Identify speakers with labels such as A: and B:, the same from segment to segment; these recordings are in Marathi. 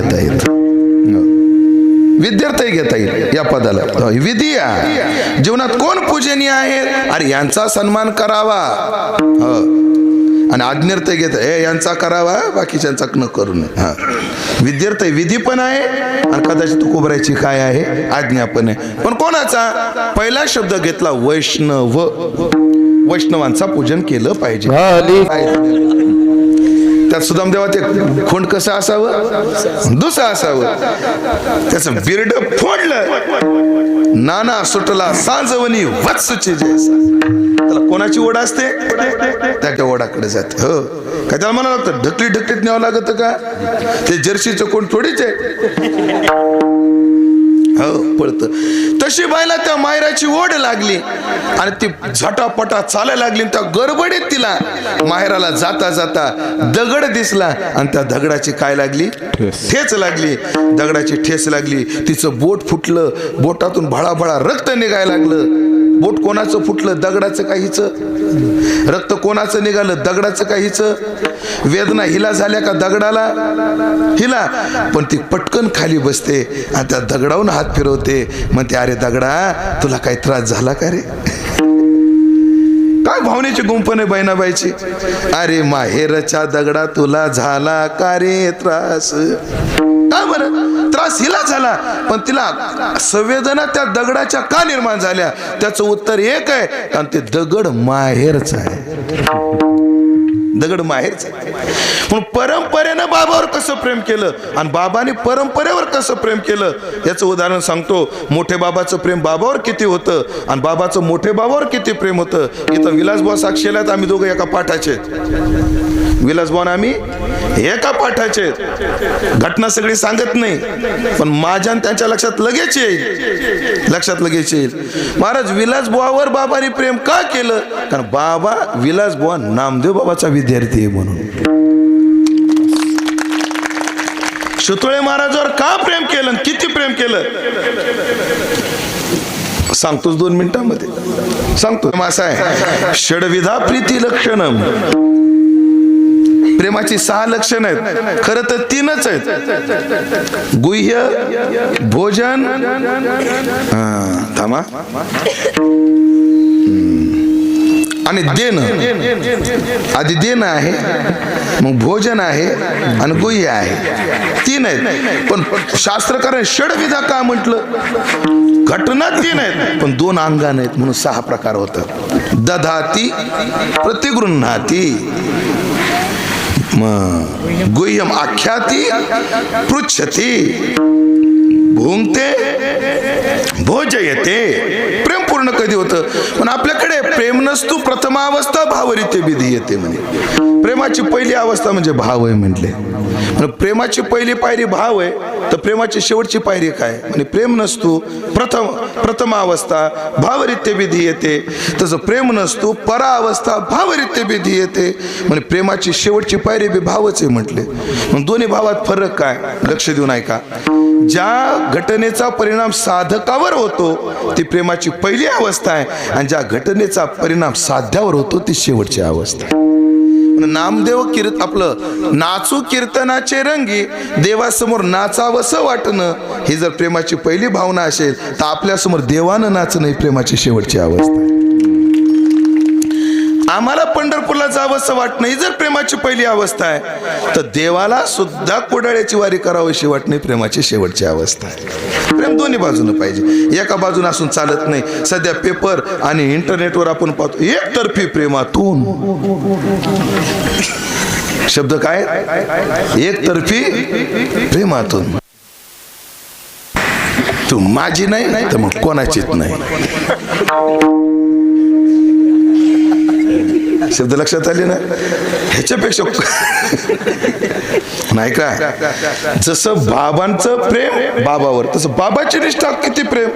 A: घेता येत विद्यार्थी घेता येईल या पदाला. विधी आहे. जीवनात कोण पूजनीय आहे? अरे यांचा सन्मान करावा. हो. आणि आज्ञर्थ घेत हे यांचा करावा बाकीच्यांचा न करू नये. हा. विद्यार्थी विधी पण आहे आणि कदाचित कुबरायची काय आहे? आज्ञा पण आहे. पण कोणाचा? पहिला शब्द घेतला वैष्णव. वैष्णवांचा पूजन केलं पाहिजे. त्यात सुदामदेवा ते खोंड कसं असावं? दुसरं असावं. त्याचं बिरड फोडलं. नाना सुटला सांजवणी वत्सुची त्याला कोणाची ओढ असते? त्या ओढाकडे जात. हो. काय त्याला म्हणा लागतं? ढकली ढकलीत न्यावं लागत का? ते जर्सीचं कोण थोडीच आहे. हो पळत. तशी बायला त्या मायराची ओढ लागली आणि ती झटापटा चालायला लागली त्या गडबडीत तिला माहेराला जाता जाता दगड दिसला आणि त्या दगडाची काय लागली? ठेच लागली. दगडाची ठेच लागली. तिचं बोट फुटलं. बोटातून भळाभळा रक्त निघायला लागलं. बोट कोणाचं फुटलं? दगडाचं काहीच? रक्त कोणाचं निघालं? दगडाचं काहीच वेदना हिला झाल्या का दगडाला? हिला. पण ती पटकन खाली बसते आणि त्या दगडावून हात फिरवते. म्हणते अरे दगडा तुला काही त्रास झाला का रे? काय भावनेची गुंपणे बहिणाबाईची? अरे माहेरच्या दगडा तुला झाला का रे त्रास? का बरं? त्रास हिला झाला. पण तिला संवेदना त्या दगडाच्या का निर्माण झाल्या? त्याचं उत्तर एक आहे कारण ते दगड माहेरच आहे. दगड माहेरच म्हणून परंपरेनं बाबावर कसं प्रेम केलं आणि बाबाने परंपरेवर कसं प्रेम केलं. याचं उदाहरण सांगतो. मोठे बाबाचं प्रेम बाबावर किती होतं आणि बाबाचं मोठे बाबावर किती प्रेम होतं इथं विलासबुवा साक्षीला आम्ही दोघं एका पाठाचे आहेत. विलासबुवान आम्ही एका पाठाचे आहेत. घटना सगळी सांगत नाही पण माझ्या त्यांच्या लक्षात लगेच येईल. लक्षात लगेच येईल. महाराज विलासबुवावर बाबाने प्रेम का केलं? कारण बाबा विलासबुवा नामदेव बाबाचा विद्यार्थी आहे म्हणून. सुतुळे महाराजावर का प्रेम केलं किती प्रेम केलं? सांगतोच दोन मिनिटांमध्ये. सांगतो असं आहे. षडविधा प्रीती लक्षण. प्रेमाची सहा लक्षण आहेत. खरं तर तीनच आहेत. गुह्य भोजन. थांबा. आणि देणं. आधी देणं आहे मग भोजन आहे आणि गुह्य आहे. तीन आहेत. पण शास्त्रकारण षडविधा का म्हटलं? घटना तीन आहेत पण दोन अंगाने आहेत म्हणून सहा प्रकार होतात. दधाती प्रतिगृहाती गुह्यम आख्याती पृच्छती. भुंगते भोजयते मध्ये होतं. पण आपल्याकडे प्रेम नसतो प्रथमावस्था भावरिते विधी येते म्हणे. प्रेमाची पहिली अवस्था म्हणजे भाव आहे म्हटले. प्रेमाची पहिली पायरी भाव आहे तर प्रेमाची शेवटची पायरी काय? म्हणजे प्रेम नसतो प्रथम प्रथम अवस्था भावरित्य विधी येते. तसं प्रेम नसतो परा अवस्था भावरित्य विधी येते. म्हणजे प्रेमाची शेवटची पायरी बी भावच आहे म्हटले. मग दोन्ही भावात फरक काय? लक्ष देऊन ऐका. ज्या घटनेचा परिणाम साधकावर होतो ती प्रेमाची पहिली अवस्था आहे आणि ज्या घटनेचा परिणाम साध्यावर होतो ती शेवटची अवस्था नामदेव कीर्त आपलं नाचू कीर्तनाचे रंगी देवासमोर नाचावंसं वाटणं ही जर प्रेमाची पहिली भावना असेल तर आपल्यासमोर देवानं नाचणं ही प्रेमाची शेवटची अवस्था आहे. आम्हाला पंढरपूरला जावंसं वाटणं ही जर प्रेमाची पहिली अवस्था आहे तर देवाला सुद्धा कोडाळ्याची वारी करावीशी वाटणे प्रेमाची शेवटची अवस्था आहे. दोन्ही बाजूनं पाहिजे. एका बाजूने असून चालत नाही. सध्या पेपर आणि इंटरनेटवर आपण पाहतो. एकतर्फी प्रेमातून. शब्द काय? एकतर्फी प्रेमातून. तू माझी नाही तर मग कोणाचीच नाही. शब्द लक्षात आले ना? ह्याच्यापेक्षा नाही का? जसं बाबांचं प्रेम बाबावर. तसं बाबाची निष्ठा किती प्रेम.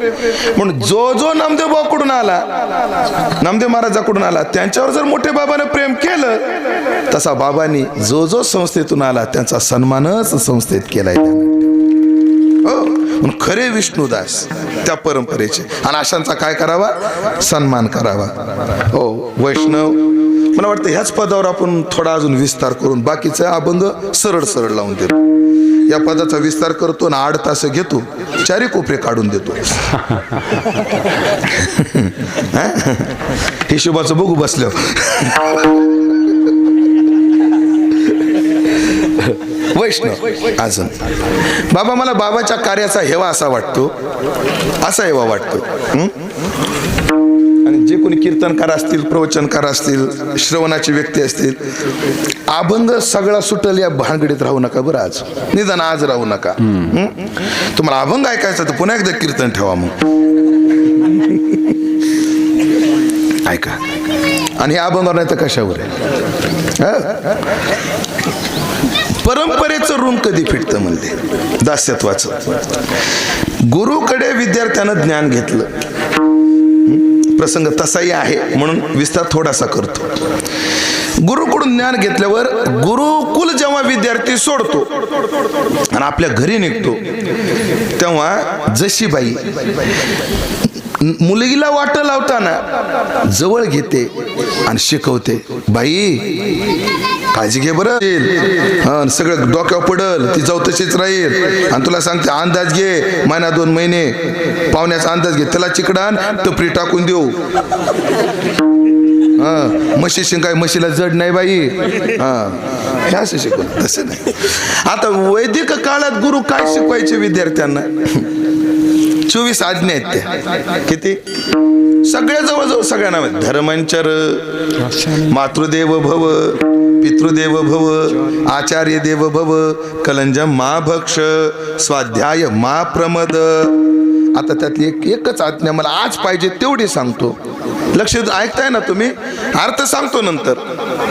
A: म्हणून जो जो नामदेव बाबाकडून आला नामदेव महाराजाकडून आला त्यांच्यावर जर मोठे बाबाने प्रेम केलं तसा बाबांनी जो जो संस्थेतून आला त्यांचा सन्मानच संस्थेत केलाय हो? खरे विष्णुदास त्या परंपरेचे. आणि अशांचा काय करावा? सन्मान करावा. हो वैष्णव मला वाटतं ह्याच पदावर आपण थोडा अजून विस्तार करून बाकीचा अभंग सरळ सरळ लावून देऊ या पदाचा विस्तार करतो ना आठ तास घेतो. चारी कोपरे काढून देतो? हिशोबाचं बघू बसल्यावर. वैष्णव अजून बाबा मला बाबाच्या कार्याचा हेवा असा वाटतो. असा हेवा वाटतो? आणि जे कोणी कीर्तनकार असतील प्रवचनकार असतील श्रवणाचे व्यक्ती असतील अभंग सगळा सुटल या भानगडीत राहू नका बरं आज. निदान आज राहू नका. तुम्हाला अभंग ऐकायचा तर पुन्हा एकदा कीर्तन ठेवा मग. ऐका. आणि हे अभंगावर नाही तर कशावर आहे? परंपरेचं ऋण कधी फिटतं म्हणले? दास्यत्वाचं. गुरुकडे विद्यार्थ्यानं ज्ञान घेतलं. प्रसंग तसाही आहे म्हणून विस्तार थोडासा करतो. गुरुकडून ज्ञान घेतल्यावर गुरुकुल जेव्हा विद्यार्थी सोडतो आणि आपल्या घरी निघतो तेव्हा जशी बाई मुलगीला वाट लावताना जवळ घेते आणि शिकवते. बाई काळजी घे बरं. हं, सगळं डोक्यावर पडल ती जाऊ तशीच राहील. आणि तुला सांगते अंदाज घे महिना दोन महिने. पाहुण्याचा अंदाज घे. त्याला चिकडान टपरी टाकून देऊ. हा म्हशी शिंकाय म्हशीला जड नाही बाई. हा असं शिकवलं तसं नाही. आता वैदिक काळात गुरु काय शिकवायचे विद्यार्थ्यांना? चोवीस आज्ञा आहेत त्या किती? सगळ्या जवळजवळ सगळ्यांना आहेत धर्मांचर मातृदेव भव पितृदेव भव आचार्य देव भव कलंज मा भक्ष स्वाध्याय मा प्रमद. आता त्यातली एक एकच आज्ञा मला आज पाहिजे तेवढी सांगतो. लक्ष ऐकताय ना तुम्ही? अर्थ सांगतो नंतर.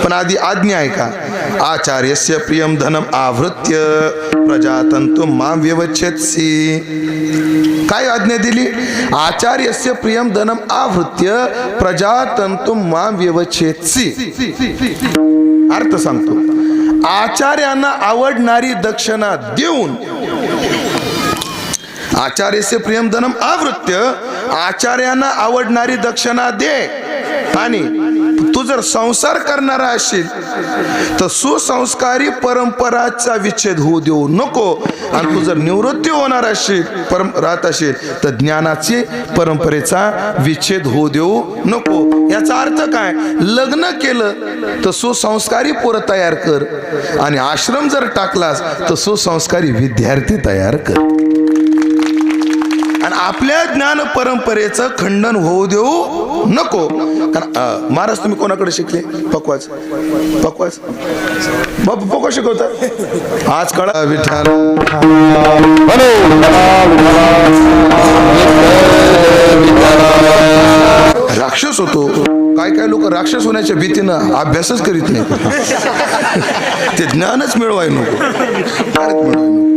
A: पण आधी आज्ञा ऐका. आचार्यस्य प्रियम धनम आवृत्य प्रजातंतु मा व्यवच्छेदसी काय आज्ञा दिली? आचार्यस्य प्रियम धनम आवृत्य प्रजातंतु मा व्यवच्छेदसी अर्थ सांगतो. आचार्यांना आवडणारी दक्षिणा देऊन आचार्यसे प्रेम धनम आवृत्य आचार्यांना आवडणारी दक्षिणा दे. आणि तू जर संसार करणारा असशील तर सुसंस्कारी परंपराचा विच्छेद होऊ देऊ नको. आणि तू जर निवृत्ती होणार असेल परम राहत असेल तर ज्ञानाची परंपरेचा विच्छेद होऊ देऊ नको. याचा अर्थ काय? लग्न केलं तर सुसंस्कारी पोरं तयार कर. आणि आश्रम जर टाकलास तर सुसंस्कारी विद्यार्थी तयार कर. आणि आपल्या ज्ञान परंपरेचं खंडन होऊ देऊ नको. कारण महाराज तुम्ही कोणाकडे शिकले? पकवाच. पकवाच. बाबू पकवा शिकवतात आज कळा. विठाल राक्षस होतो. काय काय लोक राक्षस होण्याच्या भीतीनं अभ्यासच करीत नाही ते ज्ञानच मिळवाय नको. ज्ञानच मिळवाय नको.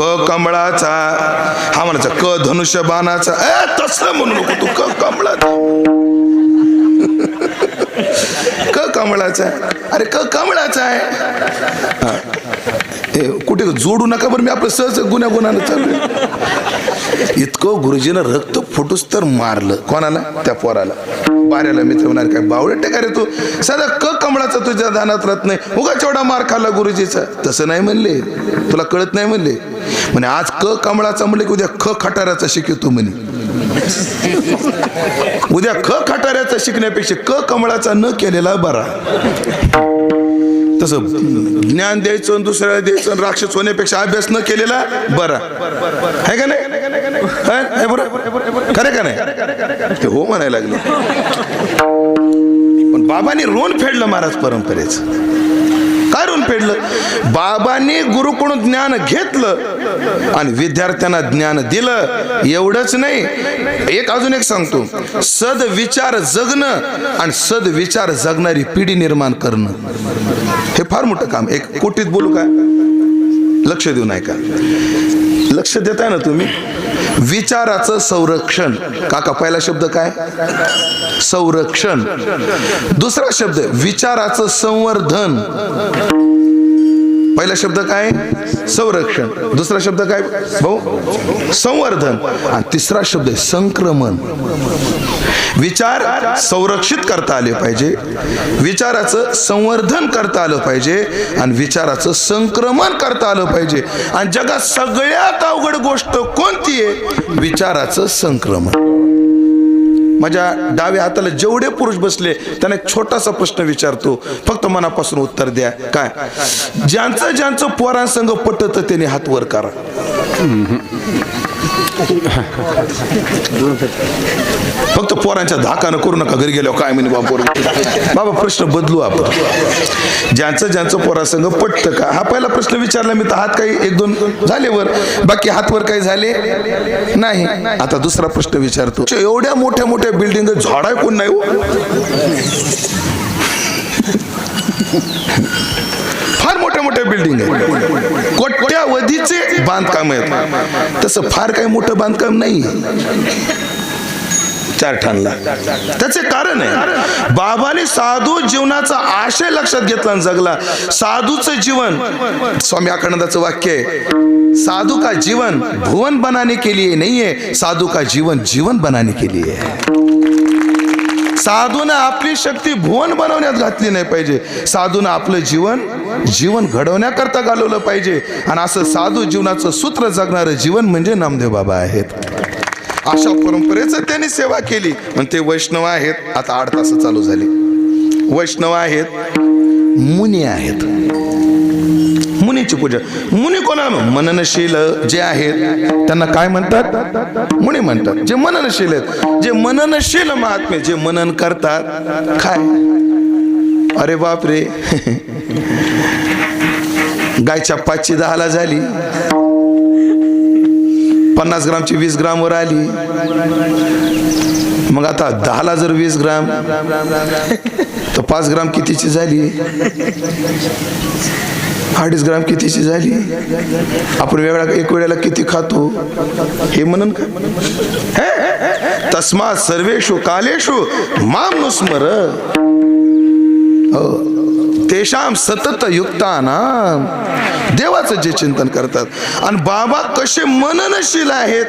A: क कमळाचा हा म्हणायचा क धनुष्य बाणाचा ए तसं म्हणू नको तू क कमळाचा. क कमळाचा अरे क कमळाचा आहे. हा. कुठे जोडू नका बरं मी आपलं सहज गुन्हा गुन्हा चालू इतकं गुरुजीनं रक्त फुटूस तर मारलं. कोणाला? त्या पोराला. बाऱ्याला मित्र म्हणाले काय बावळट का रे तू? साधा क कमळाचा तुझ्या दानात रत्न नाही उगा चेवढा मार खाल्ला गुरुजीचा. तसं नाही म्हणले. तुला कळत नाही म्हणले. म्हणे आज क कमळाचा म्हणले की उद्या ख खटाऱ्याचा शिकवतो म्हणे. उद्या ख खटाऱ्याचा शिकण्यापेक्षा क कमळाचा न केलेला बरा. तसं ज्ञान द्यायचं आणि दुसऱ्याला द्यायचं राक्षस होण्यापेक्षा अभ्यास न केलेला बरा. आहे का नाही बरं? खरे का नाही? ते हो म्हणायला लागले. पण बाबांनी रोन फेडलं महाराज परंपरेचं. काय रोन फेडलं? बाबांनी गुरुकडून ज्ञान घेतलं आणि विद्यार्थ्यांना ज्ञान दिलं एवढंच नाही. एक अजून एक सांगतो. सद विचार जगणं आणि सद विचार जगणारी पिढी निर्माण करणं. हे फार मोठं काम. एक कोटीत बोलू काय लक्ष देऊ नाही का लक्ष देताय ना तुम्ही? विचाराचं संरक्षण. काका पहिला शब्द काय? संरक्षण. दुसरा शब्द विचाराचं संवर्धन. पहिला शब्द काय? संरक्षण. दुसरा शब्द काय? भाऊ संवर्धन. आणि तिसरा शब्द आहे संक्रमण. विचार संरक्षित करता आले पाहिजे. विचाराचं संवर्धन करता आलं पाहिजे. आणि विचाराचं संक्रमण करता आलं पाहिजे. आणि जगात सगळ्यात अवघड गोष्ट कोणती आहे? विचाराचं संक्रमण. माझ्या डाव्या हाताला जेवढे पुरुष बसले त्यांना एक छोटासा प्रश्न विचारतो. फक्त मनापासून उत्तर द्या. काय? ज्यांचं ज्यांचं पोरांसंग पटत त्याने हात वर करा. फक्त पोरांच्या धाकानं करू नका. घरी गेल्यावर काय म्हणे बाबा बाबा प्रश्न बदलू आपण. ज्यांचं ज्यांचं पोरासंग पटतं का? हा पहिला प्रश्न विचारला मी तर हात काही एक दोन झाले वर. बाकी हातवर काही झाले नाही. आता दुसरा प्रश्न विचारतो. एवढ्या मोठ्या मोठ्या बिल्डिंग झाडाय कोण नाही हो? फार मोठ्या मोठ्या बिल्डिंग आहेत कोट्यावधीचे बांधकाम आहेत. तसं फार काही मोठं बांधकाम नाही चार ठाणला. त्याचे कारण आहे बाबाने साधू जीवनाचा आशय लक्षात घेतला आणि जगला. साधूचं जीवन स्वामी आकानंदाचं वाक्य आहे साधू का जीवन भुवन बनाने के लिए नाहीये साधू का जीवन जीवन बनाने के लिए साधूनं आपली शक्ती भुवन बनवण्यात घातली नाही पाहिजे. साधूनं आपलं जीवन जीवन घडवण्याकरता घालवलं पाहिजे. आणि असं साधू जीवनाचं सूत्र जगणारं जीवन म्हणजे नामदेव बाबा आहेत. अशा परंपरेचं त्यांनी सेवा केली. पण ते वैष्णव आहेत. आता आठ तास चालू झाले. वैष्णव आहेत मुनी आहेत. मुनीची पूजा. मुनी कोणा मननशील जे आहेत त्यांना काय म्हणतात? मुनी म्हणतात. जे मननशील आहेत जे मननशील महात्मे जे मनन करतात काय? अरे बापरे. गायच्या पाचशे दहाला झाली. पन्नास ग्रामची वीस ग्रामवर आली. मग आता दहाला जर वीस ग्राम तर पाच ग्राम कितीची झाली? अडीच ग्राम कितीची झाली? आपण वेगळा एक वेळेला किती खातो? हे म्हणून का? तस्मा सर्वेशु सर्वेषु कालेषु माम नुस्मर. हो. तेषाम सतत युक्ताना. देवाचं जे चिंतन करतात. आणि बाबा कसे मननशील आहेत.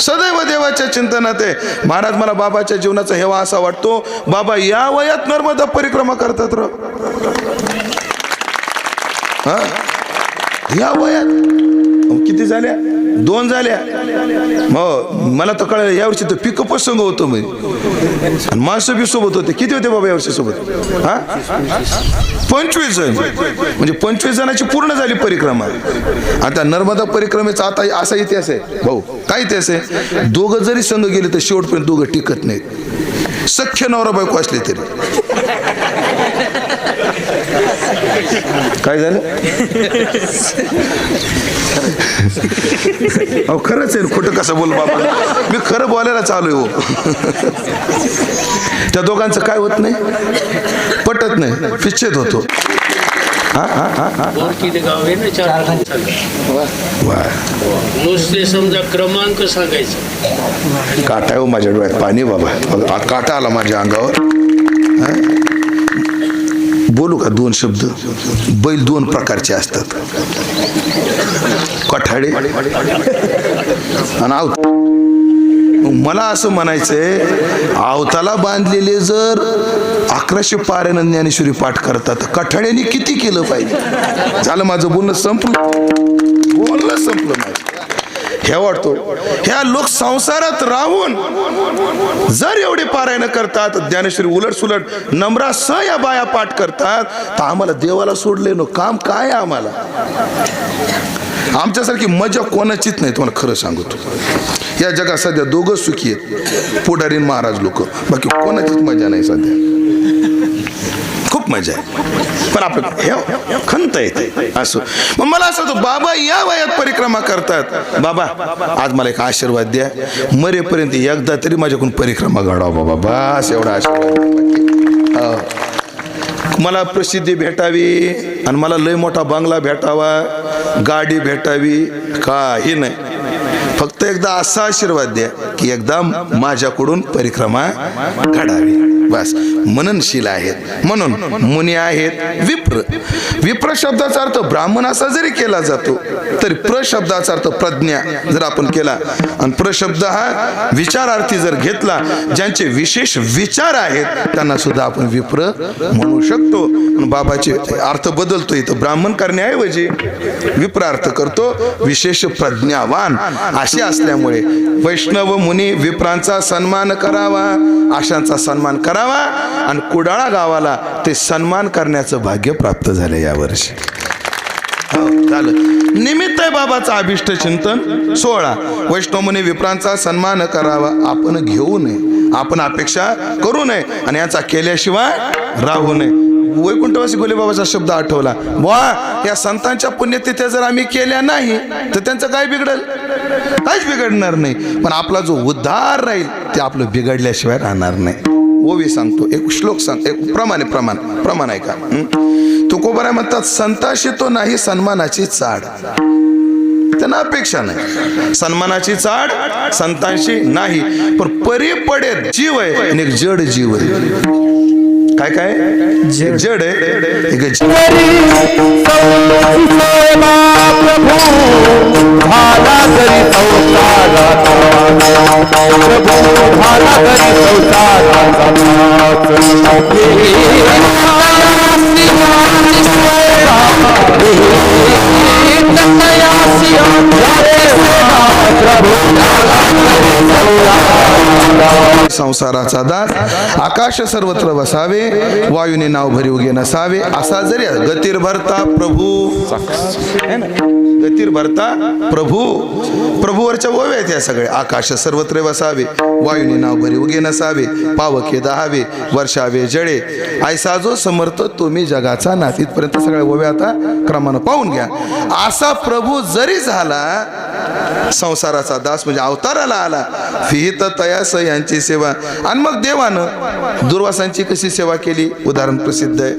A: सदैव देवाच्या चिंतनात आहे. महाराज मला बाबाच्या जीवनाचा हेवा असा वाटतो. बाबा या वयात नर्मदा परिक्रमा करतात र. हा? या वयात. किती झाल्या? दोन झाल्या. हो मला तर कळलं यावर्षी तर पिकअपच संघ होतो मी. आणि माणसं बी सोबत होते. किती होते बाबा यावर्षी सोबत? हा? पंचवीस जण. म्हणजे पंचवीस जणांची पूर्ण झाली परिक्रमा. आता नर्मदा परिक्रमेचा आता असा इतिहास आहे. भाऊ काय इतिहास आहे? दोघं जरी संघ गेले तर शेवटपर्यंत दोघं टिकत नाहीत. सख्य नवरा बायको असले तरी. काय झालं? अहो खरंच आहे खोटं कसं बोल बाबा? मी खरं बोलायला चालू आहे हो. त्या दोघांचं काय होत नाही? पटत नाही विच्छेद होतो. हा हा हा हा.
B: नुसते समजा क्रमांक सांगायचं.
A: काटा हो माझ्या डोळ्यात. पाणी बाबा. काटा आला माझ्या अंगावर. हा? बोलू का दोन शब्द? बैल दोन प्रकारचे असतात. कठाडे आणि आवत. मला असं म्हणायचंय आवताला बांधलेले जर अकराशे पाऱ्यानं ज्ञानेश्वरी पाठ करतात कठाड्याने किती केलं पाहिजे? झालं माझं बोलणं संपलं. बोलणं संपलं माझं. हे वाटतो ह्या लोक संसारात राहून जर एवढे पारायण करतात ज्ञानेश्वरी उलट सुलट नम्रा स या बाया पाठ करतात तर आम्हाला देवाला सोडले नो काम काय आहे आम्हाला? आमच्यासारखी मजा कोणाचीच नाही तुम्हाला खरं सांगतो. या जगात सध्या दोघं सुखी आहेत. पुढारीन महाराज लोक. बाकी कोणाचीच मजा नाही सध्या. मजा आहे. पण आपलं हे खंत येते असं. मग मला असं होतं बाबा या वयात परिक्रमा करतात. बाबा आज मला एक आशीर्वाद द्या. मरेपर्यंत एकदा तरी माझ्याकडून परिक्रमा घडावा बाबा. बस एवढा आशीर्वाद. हो. मला प्रसिद्धी भेटावी आणि मला लय मोठा बंगला भेटावा गाडी भेटावी काही नाही. फक्त एकदा असा आशीर्वाद द्या की एकदा माझ्याकडून परिक्रमा घडावी. बस मननशील आहेत. म्हणून मुनी आहेत विप्र. विप्र शब्दाचा अर्थ ब्राह्मण असा जरी केला जातो तरी प्र शब्दाचा अर्थ प्रज्ञा जर आपण केला. आणि प्र शब्द हा विचारार्थी जर घेतला ज्यांचे विशेष विचार आहेत त्यांना सुद्धा आपण विप्र म्हणू शकतो. बाबाचे अर्थ बदलतो इथं ब्राह्मण करण्याऐवजी विप्र अर्थ करतो विशेष प्रज्ञावान. असे असल्यामुळे वैष्णव मुनी विप्रांचा सन्मान करावा अशांचा सन्मान करावा आणि कुडाळा गावाला ते सन्मान करण्याचं भाग्य प्राप्त झालं यावर्षी हो, झालं. निमित्त आहे बाबाचा अभिष्ट चिंतन. सोहळा. वैष्णवमुनी विप्रांचा सन्मान करावा. आपण घेऊ नये. आपण अपेक्षा करू नये. आणि याचा केल्याशिवाय राहू नये. वैकुंठवासी गोले बाबाचा शब्द आठवला. वा या संतांच्या पुण्यतिथ्या जर आम्ही केल्या नाही तर त्यांचं काय बिघडल? काहीच बिघडणार नाही. पण आपला जो उद्धार राहील ते आपलं बिघडल्याशिवाय राहणार नाही. ओवी सांगतो एक श्लोक सांग एक प्रमाणे प्रमाण प्रमाण आहे का? तुकोबरा म्हणतात संताशी तो नाही सन्मानाची चाड. त्यांना अपेक्षा नाही. सन्मानाची चाड संतांशी नाही. पण परी पडे जीव आहे आणि एक जड जीव आहे. काय काय? जड आहे.
C: संसाराचा
A: दास. आकाश सर्वत्र बसावे वायूने नाव भरी उगे नसावे असा जरी गतीर भरता प्रभू. है ना? गतीर भरता प्रभू. प्रभूवरच्या ओव्या आहेत या सगळ्या. आकाश सर्वत्र बसावे वायुने नाव भरी उगे नसावे. पावके दहावे. वर्षावे जळे ऐसा जो समर्थ तुम्ही जगाचा नाथ. इथपर्यंत सगळ्या ओव्या आता क्रमानं पाहून घ्या. असा प्रभू जरी झाला संसाराचा दास म्हणजे अवताराला आला. फिहित तयास यांची सेवा. आणि मग देवानं दुर्वासांची कशी सेवा केली? उदाहरण प्रसिद्ध आहे.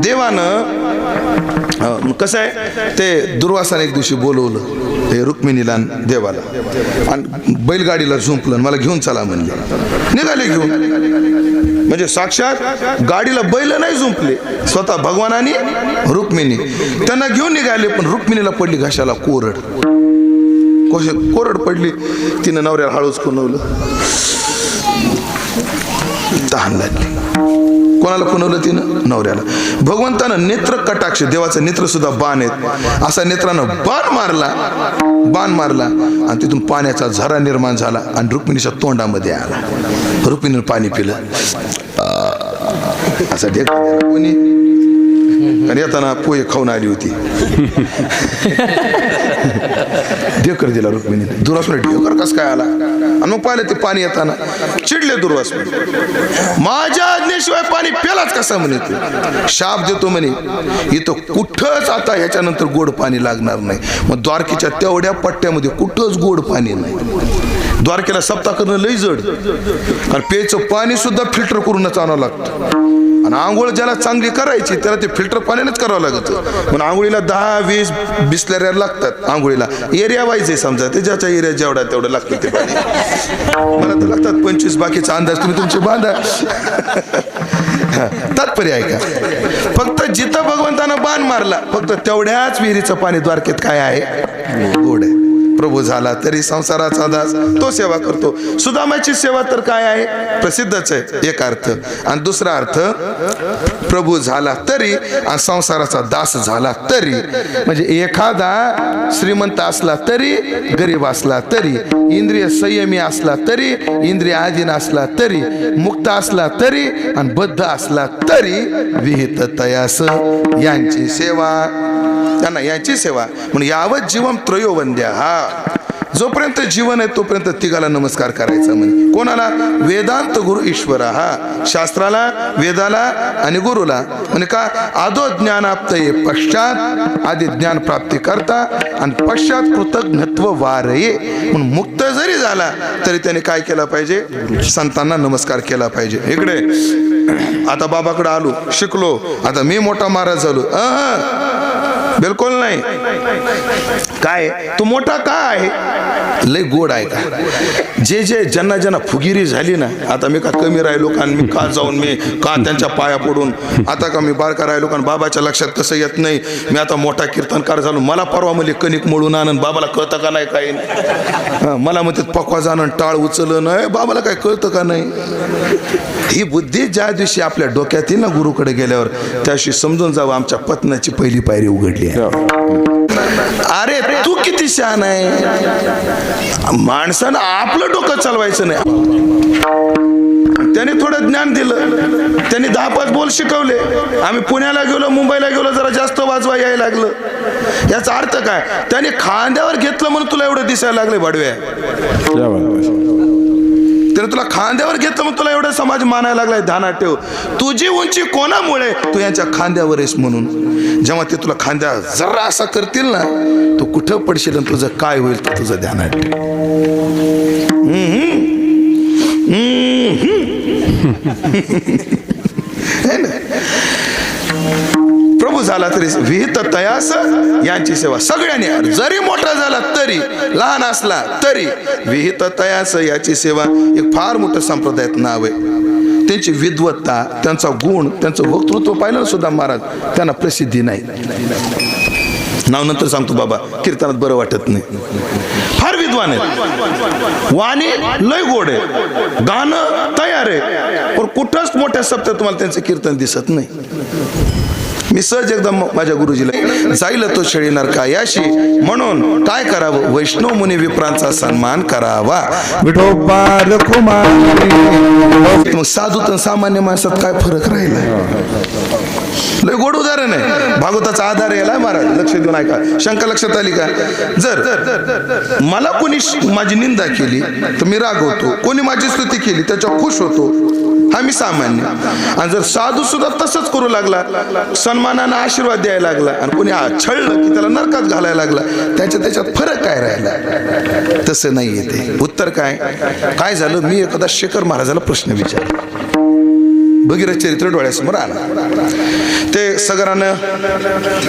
A: देवानं कसं आहे? ते दुर्वासाने एक दिवशी बोलवलं हे रुक्मिणीला देवाला. आणि बैलगाडीला झुंपलं आणि मला घेऊन चला म्हणले. निघाले घेऊन. म्हणजे साक्षात गाडीला बैल नाही झुंपले. स्वतः भगवानाने रुक्मिणी. त्यांना घेऊन निघाले पण रुक्मिणीला पडली घशाला कोरड. कोश कोरड पडली. तिनं नवऱ्याला हळूच कोणवलं तहान लागली. कोणाला खुणवलं तिनं? नवऱ्याला. भगवंतानं नेत्र कटाक्ष देवाचं नेत्र सुद्धा बाण आहेत. असा नेत्रानं बाण मारला बाण मारला आणि तिथून पाण्याचा झरा निर्माण झाला आणि रुक्मिणीच्या तोंडामध्ये आला. रुक्मिणीनं पाणी पिलं. असा ढेक कोणी? आणि येताना पोहे खाऊन आली होती. ढेकर दिला रुक्मिणी. दुर्वासने ठेवकर कस काय आला? आणि मग पाहिलं ते पाणी येताना. चिडले दुर्वास माझ्या आज्ञेशिवाय पाणी प्यालाच कसा म्हणे तू? शाप देतो म्हणे. इथं कुठंच आता ह्याच्यानंतर गोड पाणी लागणार नाही. मग द्वारकेच्या तेवढ्या पट्ट्यामध्ये कुठंच गोड पाणी नाही. द्वारकेला सप्ताह करणं लई जड. आणि प्यायचं पाणी सुद्धा फिल्टर करूनच आणावं लागतं. आणि आंघोळ ज्याला चांगली करायची त्याला ते फिल्टर पाण्यानेच करावं लागतं. पण आंघोळीला दहा वीस बिसलेऱ्या लागतात आंघोळीला. एरिया वाईज आहे समजा ते ज्याच्या एरिया जेवढा तेवढं लागतं ते पाणी. मला तर लागतात पंचवीस बाकीचा अंदाज तुम्ही तुमचे बांधा. तात्पर्य आहे का? फक्त जिथं भगवंतानं बाण मारला फक्त तेवढ्याच विहिरीचं पाणी द्वारकेत काय आहे? गोड आहे. प्रभू झाला तरी संसाराचा दास तो सेवा करतो. सुदामाची सेवा तर काय आहे? प्रसिद्धच आहे एक अर्थ. आणि दुसरा अर्थ प्रभू झाला तरी आणि संसाराचा दास झाला तरी. म्हणजे एखादा श्रीमंत असला तरी गरीब असला तरी इंद्रिय संयमी असला तरी इंद्रिय आधीन असला तरी मुक्त असला तरी आणि बद्ध असला तरी विहित तयास यांची सेवा. त्यांना याची सेवा. म्हणून यावत जीवन त्रयोवंद्या. हा. जोपर्यंत जीवन आहे तोपर्यंत तिघाला नमस्कार करायचा म्हणे. कोणाला? वेदांत गुरु ईश्वर. हा. शास्त्राला वेदाला आणि गुरुला. म्हणजे का? आदो ज्ञानाप्त ये पश्चात आधी ज्ञान प्राप्ती करता आणि पश्चात कृतज्ञत्व वारये. म्हणून मुक्त जरी झाला तरी त्याने काय केलं पाहिजे? संतांना नमस्कार केला पाहिजे. इकडे. आता बाबाकडे आलो शिकलो. आता मी मोठा महाराज झालो. अह बिलकुल नाही। काय? तो मोठा का आहे? लय गोड आहे का? जे जे ज्यांना ज्यांना फुगिरी झाली ना आता मी का कमी राहिलो का आणि मी का जाऊन मी का त्यांच्या पाया पडून? आता का मी बारका राहिलो का? आणि बाबाच्या लक्षात कसं येत नाही. मी आता मोठा कीर्तनकार झालो. मला परवा म्हणजे कणिक मळून आणून बाबाला कळतं का नाही काही? नाही मला म्हणते पकवा जाणं टाळ उचललं नाही बाबाला काय कळतं का नाही? ही बुद्धी ज्या दिवशी आपल्या डोक्यात येईल ना गुरुकडे गेल्यावर त्या दिवशी समजून जावं. आमच्या पत्नाची पहिली पायरी उघडली आहे. हो. अरे तू किती शहाण आहे? माणसानं आपलं डोकं चालवायचं नाही. त्याने थोडं ज्ञान दिलं. त्यांनी दहा पाच बोल शिकवले. आम्ही पुण्याला गेलो मुंबईला गेलो जरा जास्त वाजवा यायला लागलं. याचा अर्थ काय? त्याने खांद्यावर घेतलं म्हणून तुला एवढं दिसायला लागले भाडव्या. त्याने तुला खांद्यावर घेतलं म्हणून तुला एवढं समाज मानायला लागलाय ध्यानात ठेव तुझी उंची कोणामुळे? तू यांच्या खांद्यावर आहेस म्हणून. जेव्हा ते तुला खांद्या जरा असा करतील ना तू कुठं पडशील आणि तुझं काय होईल तर तुझं ध्यानात प्रभू झाला तरी विहित तयास यांची सेवा सगळ्यांनी जरी मोठा झाला तरी लहान असला तरी विहित तयास याची सेवा एक फार मोठं संप्रदायात नाव आहे. त्यांची विद्वत्ता त्यांचा गुण त्यांचं वक्तृत्व पाहिलं सुद्धा महाराज त्यांना प्रसिद्धी नाही. नाव नंतर सांगतो बाबा कीर्तनात बरं वाटत नाही. फार विद्वान आहे वाणी लय गोड आहे. गाणं तयार आहे. पण कुठंच मोठ्या सप्त्यात तुम्हाला त्यांचं कीर्तन दिसत नाही. मी सहज एकदम माझ्या गुरुजीला जाईल तो शेळीणार का याशी. म्हणून काय करावं? वैष्णव मुनी विप्रांचा सन्मान करावा. मग साधू तर सामान्य माणसात काय फरक राहिला लय गोड उदाहरण आहे. भागवताचा आधार याला महाराज लक्ष देऊन ऐका. शंका लक्षात आली का? जर मला कोणी माझी निंदा केली तर मी रागवतो कोणी माझी स्तुती केली त्याच्यावर खुश होतो. हा मी सामान्य. आणि जर साधू सुद्धा तसंच करू लागला सन्मानानं आशीर्वाद द्यायला लागला आणि कोणी आ- छळलं की त्याला नरकात घालायला लागला त्याच्या त्याच्यात फरक काय राहिला? तसं नाही येते उत्तर काय? काय झालं? मी एखादा शेखर महाराजाला प्रश्न विचारला. भगीरथ चरित्र डोळ्यासमोर आला. ते सगरानं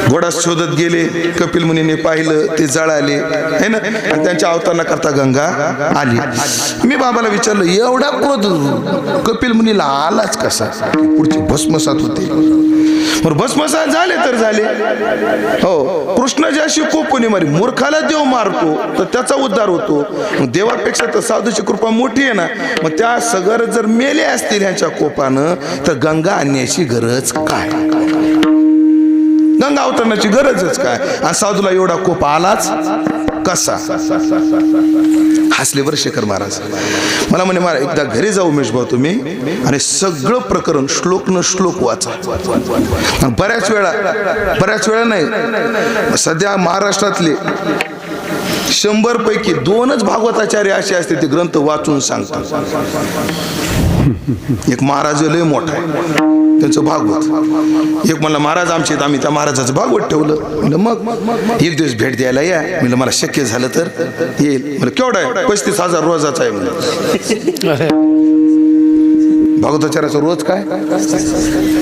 A: घोडा शोधत गेले कपिल मुनीने पाहिलं ते जळाले है ना? आणि त्यांच्या अवतारणा करता गंगा आली. मी बाबाला विचारलं एवढा क्रोध? कपिल मुनीला आलाच कसा? पुढची भस्मसात होते. भस्मसात झाले तर झाले. हो कृष्ण ज्याशी कोपणी मारी. मूर्खाला देव मारतो तर त्याचा उद्धार होतो. मग देवापेक्षा तर साधूची कृपा मोठी आहे ना. मग त्या सगर जर मेले असतील ह्यांच्या कोपानं तर गंगा आणण्याची गरज काय? गंगा अवतरण्याची गरजच काय? आणि साधूला एवढा कोप आलाच? कसा? हसले बरं शेखर महाराज. मला म्हणे महाराज एकदा घरी जाऊ उमेश भाऊ तुम्ही आणि सगळं प्रकरण श्लोक न श्लोक वाचा. बऱ्याच वेळा बऱ्याच वेळा नाही. सध्या महाराष्ट्रातले शंभर पैकी दोनच भागवताचार्य असे असते ते ग्रंथ वाचून सांगतात. एक महाराज लय मोठा आहे. त्यांचं भागवत. एक म्हणलं महाराज आमचे इथं आम्ही त्या महाराजाचं भागवत ठेवलं. म्हणलं मग? एक दिवस भेट द्यायला या. म्हणलं मला शक्य झालं तर येईल. म्हणलं केवढा आहे? पस्तीस हजार रोजाचा आहे. म्हणलं भागवताचार्याचा रोज काय?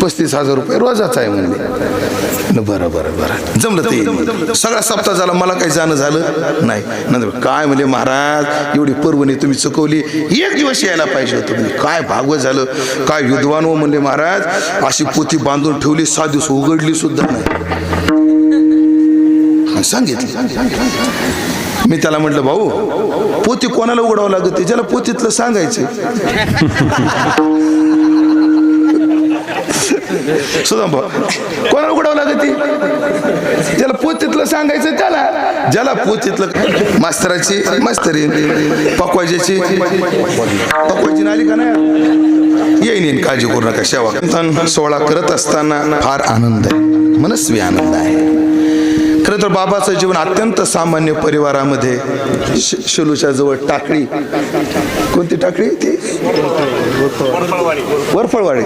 A: पस्तीस हजार रुपये रोजाच आहे म्हणले. बरं बरं बरं. जमलं ते. सगळा सप्ताह झाला मला काही जाणं झालं नाही. नंतर काय म्हणजे महाराज एवढी पर्वणी तुम्ही चुकवली. एक दिवस यायला पाहिजे होतं. म्हणजे काय भागवत झालं? काय विद्वान हो? म्हणले महाराज अशी पोथी बांधून ठेवली सात दिवस उघडली सुद्धा नाही. सांगितलं. मी त्याला म्हटलं भाऊ पोती कोणाला उघडावं लागत? ज्याला पोतीतलं सांगायचं. सुद्धा भाऊ कोणाला उघडावं लागत ज्याला पोतीतलं सांगायचं त्याला. ज्याला पोतीतलं मास्तराची मास्तरी पकवायची पकवायची आली का नाही? येईन येईन काळजी करू नका सेवा सोहळा करत असताना फार आनंद आहे मनस्वी आनंद आहे. खरं तर बाबाचं जीवन अत्यंत सामान्य परिवारामध्ये श- शेलूच्या जवळ टाकळी कोणती टाकळी ती? वरफळवाडी.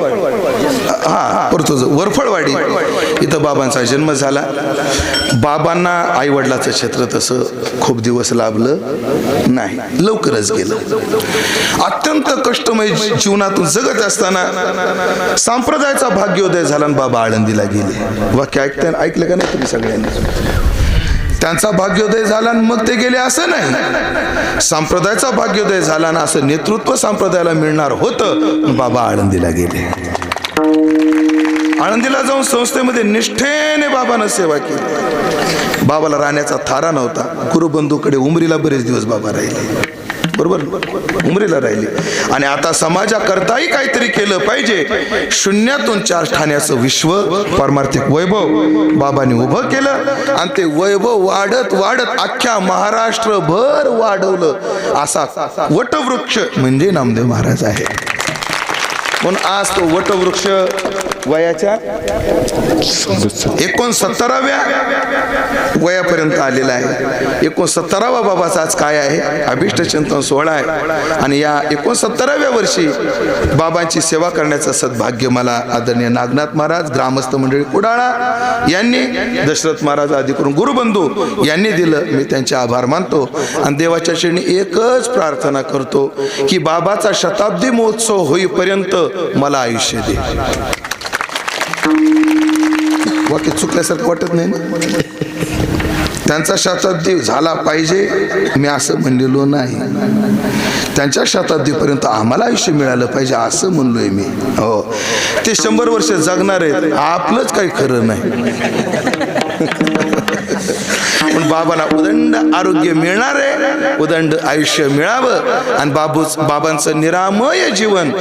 A: हा परतो वरफळवाडी. इथं बाबांचा जन्म झाला. बाबांना आई वडिलाचं क्षेत्र तसं खूप दिवस लाभलं नाही. लवकरच गेलं. अत्यंत कष्टमय जीवनातून जगत असताना संप्रदायाचा भाग्योदय झाला आणि बाबा आळंदीला गेले. वाक्य ऐकता ऐकलं का नाही तुम्ही सगळ्यांनी? त्यांचा भाग्योदय झाला आणि मग ते गेले असं नाही. संप्रदायाचा भाग्योदय झाला ना असं नेतृत्व संप्रदायाला मिळणार होतं बाबा आळंदीला गेले. आळंदीला जाऊन संस्थेमध्ये निष्ठेने बाबानं सेवा केली. बाबाला राहण्याचा थारा नव्हता. गुरुबंधूकडे उमरीला बरेच दिवस बाबा राहिले. बरोबर? उमरीला राहिली. आणि आता समाजाकरताही काहीतरी केलं पाहिजे. शून्यातून चार ठाण्याचं विश्व परमार्थिक वैभव बाबांनी उभं केलं. आणि ते वैभव वाढत वाढत अख्ख्या महाराष्ट्रभर वाढवलं. असा वटवृक्ष म्हणजे नामदेव महाराज आहे. पण आज तो वटवृक्ष वयाच्या एकोणसत्तराव्या वयापर्यंत आलेला आहे. एकोणसत्तरावा बाबाचा आज काय आहे? अभिष्ट चिंतन सोहळा आहे. आणि या एकोणसत्तराव्या वर्षी बाबांची सेवा करण्याचं सद्भाग्य मला आदरणीय नागनाथ महाराज ग्रामस्थ मंडळी कुडाळा यांनी दशरथ महाराज आदी करून गुरुबंधू यांनी दिलं. मी त्यांचे आभार मानतो. आणि देवाच्या श्रेणी एकच प्रार्थना करतो की बाबाचा शताब्दी महोत्सव होईपर्यंत मला आयुष्य दे. वाक्य चुकल्यासारखं वाटत नाही त्यांचा शताब्दी झाला पाहिजे मी असं म्हणलेलो नाही. त्यांच्या शताब्दीपर्यंत आम्हाला आयुष्य मिळालं पाहिजे असं म्हणलोय मी. हो. ते शंभर वर्ष जगणार आहेत आपलंच काही खरं नाही. पण बाबाला उदंड आरोग्य मिळणार आहे उदंड आयुष्य मिळावं आणि बाबूच बाबांचं निरामय जीवन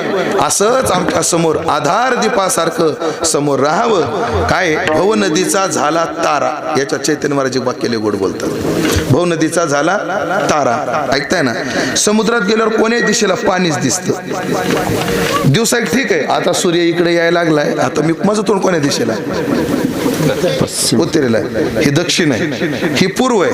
A: असंच आमच्यासमोर आधार दीपासारखं समोर राहावं. काय? भव नदीचा झाला तारा. याच्या चैतन्य महाराज एक वाक्य लय गोड बोलतात. भव नदीचा झाला तारा. ऐकताय ना? समुद्रात गेल्यावर कोण्याही दिशेला पाणीच दिसतं? दिवसा एक ठीक आहे. आता सूर्य इकडे यायला लागलाय. आता मी माझं तोंड कोण्या दिशेला? आहे? उत्तरेला आहे. ही दक्षिण आहे. ही पूर्व आहे.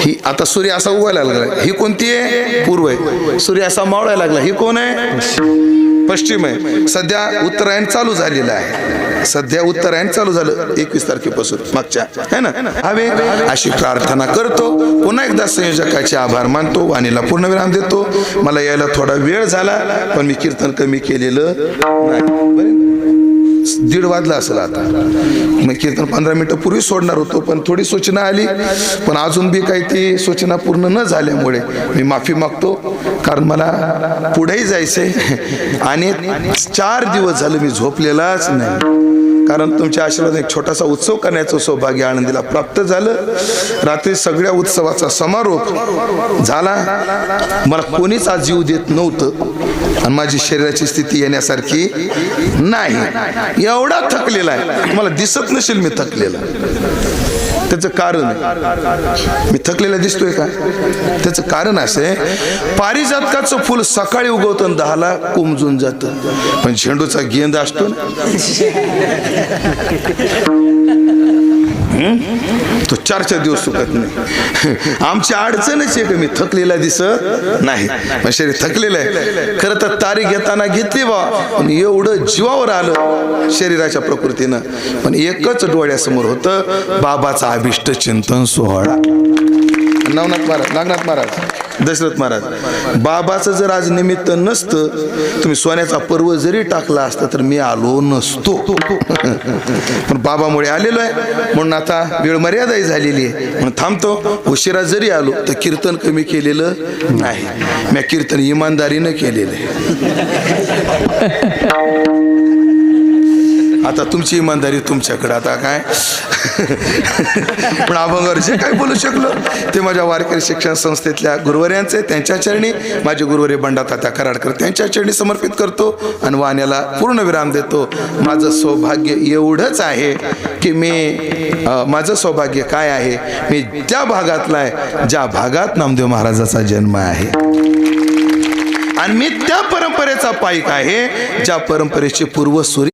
A: ही आता सूर्य असा उगवायला लागला. ही कोणती आहे? पूर्व आहे. सूर्य असा मावळायला लागला. ही कोण आहे? पश्चिम आहे. सध्या उत्तरायण चालू झालेलं आहे. सध्या उत्तरायण चालू झालं एकवीस तारखेपासून मागच्या. है ना? हवे अशी प्रार्थना करतो. पुन्हा एकदा संयोजकाचे आभार मानतो. वाणीला पूर्ण विराम देतो. मला यायला थोडा वेळ झाला पण मी कीर्तन कमी केलेलं नाही. दीड वाजला असेल आता. मग कीर्तन पंधरा मिनटं पूर्वी सोडणार होतो पण थोडी सूचना आली. पण अजून बी काही ती सूचना पूर्ण न झाल्यामुळे मी माफी मागतो. कारण मला पुढेही जायचंय. आणि चार दिवस झालं मी झोपलेलाच नाही. कारण तुमच्या आशीर्वाद एक छोटासा उत्सव करण्याचं सौभाग्य आनंदीला प्राप्त झालं. रात्री सगळ्या उत्सवाचा समारोप झाला. मला कोणीच आज जीव देत नव्हतं आणि माझी शरीराची स्थिती येण्यासारखी नाही. एवढा थकलेला आहे. मला दिसत नसेल मी थकलेला. त्याचं कारण मी थकलेला दिसतोय का? त्याचं कारण असं आहे पारिजातकाचं फुल सकाळी उगवतं आणि दहाला कुमजून जातं. पण झेंडूचा गेंद असतो ना? तो चार चार दिवस सुकत नाही. आमची अडचणच आहे मी थकलेला दिसत नाही. पण शरीर थकलेलं आहे. खरं तर तारीख घेताना घेतली बा. पण एवढं जीवावर आलं शरीराच्या प्रकृतीनं. पण एकच डोळ्यासमोर होतं बाबाचा अभिष्ट चिंतन सोहळा. नवनाथ महाराज नागनाथ महाराज. दशरथ महाराज बाबाचं जर आज निमित्त नसतं तुम्ही सोन्याचा पर्व जरी टाकला असता तर मी आलो नसतो. पण बाबामुळे आलेलो आहे. म्हणून आता वेळ मर्यादाही झालेली आहे. म्हणून थांबतो. उशिरा जरी आलो तर कीर्तन कमी केलेलं नाही. मी कीर्तन इमानदारीनं केलेलं आहे. आता तुमची इमानदारी तुमच्याकडे. आता काय? पण अभंगावरचे काय बोलू शकलो ते माझ्या वारकरी शिक्षण संस्थेतल्या गुरुवर्यांचे त्यांच्या चरणी माझे गुरुवरे बंडा तात्या कराडकर त्यांच्या चरणी समर्पित करतो आणि वाण्याला पूर्ण विराम देतो. माझं सौभाग्य एवढंच आहे की मी माझं सौभाग्य काय आहे? मी त्या भागातला आहे ज्या भागात नामदेव महाराजाचा जन्म आहे. आणि मी त्या परंपरेचा पाईक आहे ज्या परंपरेचे पूर्व